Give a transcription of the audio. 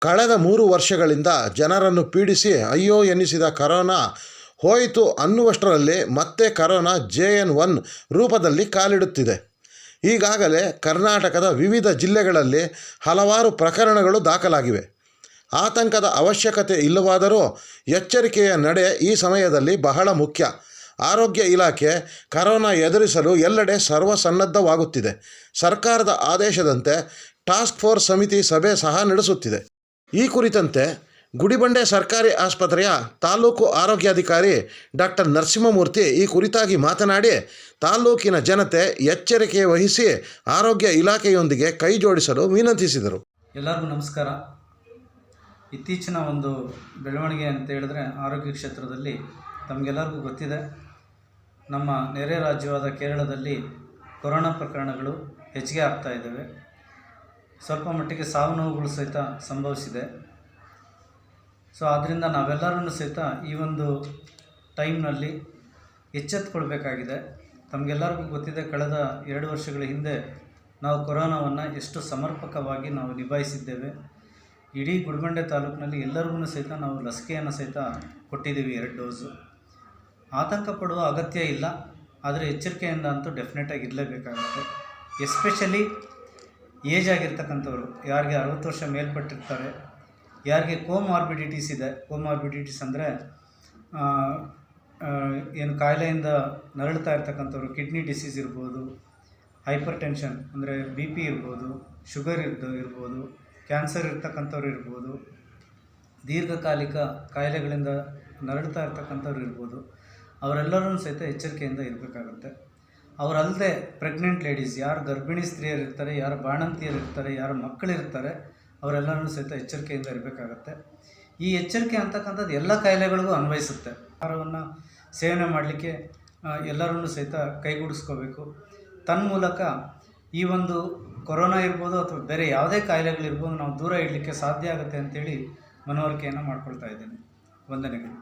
ಕಳೆದ ಮೂರು ವರ್ಷಗಳಿಂದ ಜನರನ್ನು ಪೀಡಿಸಿ, ಅಯ್ಯೋ ಎನ್ನಿಸಿದ ಕರೋನಾ ಹೋಯಿತು ಅನ್ನುವಷ್ಟರಲ್ಲಿ ಮತ್ತೆ ಕರೋನಾ ಜೆ ಎನ್ ಒನ್ ರೂಪದಲ್ಲಿ ಕಾಲಿಡುತ್ತಿದೆ. ಈಗಾಗಲೇ ಕರ್ನಾಟಕದ ವಿವಿಧ ಜಿಲ್ಲೆಗಳಲ್ಲಿ ಹಲವಾರು ಪ್ರಕರಣಗಳು ದಾಖಲಾಗಿವೆ. ಆತಂಕದ ಅವಶ್ಯಕತೆ ಇಲ್ಲವಾದರೂ ಎಚ್ಚರಿಕೆಯ ನಡೆ ಈ ಸಮಯದಲ್ಲಿ ಬಹಳ ಮುಖ್ಯ. ಆರೋಗ್ಯ ಇಲಾಖೆ ಕರೋನಾ ಎದುರಿಸಲು ಎಲ್ಲೆಡೆ ಸರ್ವಸನ್ನದ್ಧವಾಗುತ್ತಿದೆ. ಸರ್ಕಾರದ ಆದೇಶದಂತೆ ಟಾಸ್ಕ್ ಫೋರ್ಸ್ ಸಮಿತಿ ಸಭೆ ಸಹ ನಡೆಸುತ್ತಿದೆ. ಈ ಕುರಿತಂತೆ ಗುಡಿಬಂಡೆ ಸರ್ಕಾರಿ ಆಸ್ಪತ್ರೆಯ ತಾಲೂಕು ಆರೋಗ್ಯಾಧಿಕಾರಿ ಡಾಕ್ಟರ್ ನರಸಿಂಹಮೂರ್ತಿ ಈ ಕುರಿತಾಗಿ ಮಾತನಾಡಿ, ತಾಲೂಕಿನ ಜನತೆ ಎಚ್ಚರಿಕೆ ವಹಿಸಿ ಆರೋಗ್ಯ ಇಲಾಖೆಯೊಂದಿಗೆ ಕೈ ಜೋಡಿಸಲು ವಿನಂತಿಸಿದರು. ಎಲ್ಲರಿಗೂ ನಮಸ್ಕಾರ. ಇತ್ತೀಚಿನ ಒಂದು ಬೆಳವಣಿಗೆ ಅಂತ ಹೇಳಿದ್ರೆ ಆರೋಗ್ಯ ಕ್ಷೇತ್ರದಲ್ಲಿ ತಮಗೆಲ್ಲರಿಗೂ ಗೊತ್ತಿದೆ. ನಮ್ಮ ನೆರೆ ರಾಜ್ಯವಾದ ಕೇರಳದಲ್ಲಿ ಕೊರೋನಾ ಪ್ರಕರಣಗಳು ಹೆಚ್ಚಿಗೆ ಆಗ್ತಾ ಇದ್ದಾವೆ. ಸ್ವಲ್ಪ ಮಟ್ಟಿಗೆ ಸಾವು ನೋವುಗಳು ಸಹಿತ ಸಂಭವಿಸಿದೆ. ಸೊ ಆದ್ದರಿಂದ ನಾವೆಲ್ಲರೂ ಸಹಿತ ಈ ಒಂದು ಟೈಮ್ನಲ್ಲಿ ಎಚ್ಚೆತ್ತುಕೊಳ್ಬೇಕಾಗಿದೆ ತಮಗೆಲ್ಲರಿಗೂ ಗೊತ್ತಿದೆ, ಕಳೆದ ಎರಡು ವರ್ಷಗಳ ಹಿಂದೆ ನಾವು ಕೊರೋನಾವನ್ನು ಎಷ್ಟು ಸಮರ್ಪಕವಾಗಿ ನಾವು ನಿಭಾಯಿಸಿದ್ದೇವೆ. ಇಡೀ ಗುಡಿಬಂಡೆ ತಾಲೂಕಿನಲ್ಲಿ ಎಲ್ಲರಿಗೂ ಸಹಿತ ನಾವು ಲಸಿಕೆಯನ್ನು ಸಹಿತ ಕೊಟ್ಟಿದ್ದೀವಿ ಎರಡು ಡೋಸು. ಆತಂಕ ಪಡುವ ಅಗತ್ಯ ಇಲ್ಲ, ಆದರೆ ಎಚ್ಚರಿಕೆಯಿಂದ ಅಂತೂ ಡೆಫಿನೆಟಾಗಿ ಇರಲೇಬೇಕಾಗುತ್ತೆ. ಎಸ್ಪೆಷಲಿ ಏಜ್ ಆಗಿರ್ತಕ್ಕಂಥವ್ರು, ಯಾರಿಗೆ ಅರವತ್ತು ವರ್ಷ ಮೇಲ್ಪಟ್ಟಿರ್ತಾರೆ, ಯಾರಿಗೆ ಕೋಮಾರ್ಬಿಡಿಟೀಸ್ ಇದೆ, ಕೋಮಾರ್ಬಿಡಿಟೀಸ್ ಅಂದರೆ ಏನು ಕಾಯಿಲೆಯಿಂದ ನರಳ್ತಾ ಇರ್ತಕ್ಕಂಥವ್ರು, ಕಿಡ್ನಿ ಡಿಸೀಸ್ ಇರ್ಬೋದು ಹೈಪರ್ ಟೆನ್ಷನ್ ಅಂದರೆ ಬಿ ಪಿ ಇರ್ಬೋದು, ಶುಗರ್ ಇರ್ದು, ಇರ್ಬೋದು, ಕ್ಯಾನ್ಸರ್ ಇರ್ತಕ್ಕಂಥವ್ರು ಇರ್ಬೋದು, ದೀರ್ಘಕಾಲಿಕ ಕಾಯಿಲೆಗಳಿಂದ ನರಳ್ತಾ ಇರ್ತಕ್ಕಂಥವ್ರು ಇರ್ಬೋದು ಅವರೆಲ್ಲರೂ ಸಹಿತ ಎಚ್ಚರಿಕೆಯಿಂದ ಇರಬೇಕಾಗುತ್ತೆ. ಅವರಲ್ಲದೆ ಪ್ರೆಗ್ನೆಂಟ್ ಲೇಡೀಸ್ ಯಾರು ಗರ್ಭಿಣಿ ಸ್ತ್ರೀಯರು ಇರ್ತಾರೆ ಯಾರು ಬಾಣಂತಿಯರು ಇರ್ತಾರೆ ಯಾರು ಮಕ್ಕಳಿರ್ತಾರೆ ಅವರೆಲ್ಲರೂ ಸಹಿತ ಎಚ್ಚರಿಕೆಯಿಂದ ಇರಬೇಕಾಗತ್ತೆ. ಈ ಎಚ್ಚರಿಕೆ ಅಂತಕ್ಕಂಥದ್ದು ಎಲ್ಲ ಕಾಯಿಲೆಗಳಿಗೂ ಅನ್ವಯಿಸುತ್ತೆ. ಆಹಾರವನ್ನು ಸೇವನೆ ಮಾಡಲಿಕ್ಕೆ ಎಲ್ಲರನ್ನೂ ಸಹಿತ ಕೈಗೂಡಿಸ್ಕೋಬೇಕು. ತನ್ಮೂಲಕ ಈ ಒಂದು ಕೊರೋನಾ ಇರ್ಬೋದು ಅಥವಾ ಬೇರೆ ಯಾವುದೇ ಕಾಯಿಲೆಗಳಿರ್ಬೋದು ನಾವು ದೂರ ಇಡಲಿಕ್ಕೆ ಸಾಧ್ಯ ಆಗುತ್ತೆ ಅಂತೇಳಿ ಮನವರಿಕೆಯನ್ನು ಮಾಡ್ಕೊಳ್ತಾ ಇದ್ದೀನಿ. ವಂದನೆಗಳು.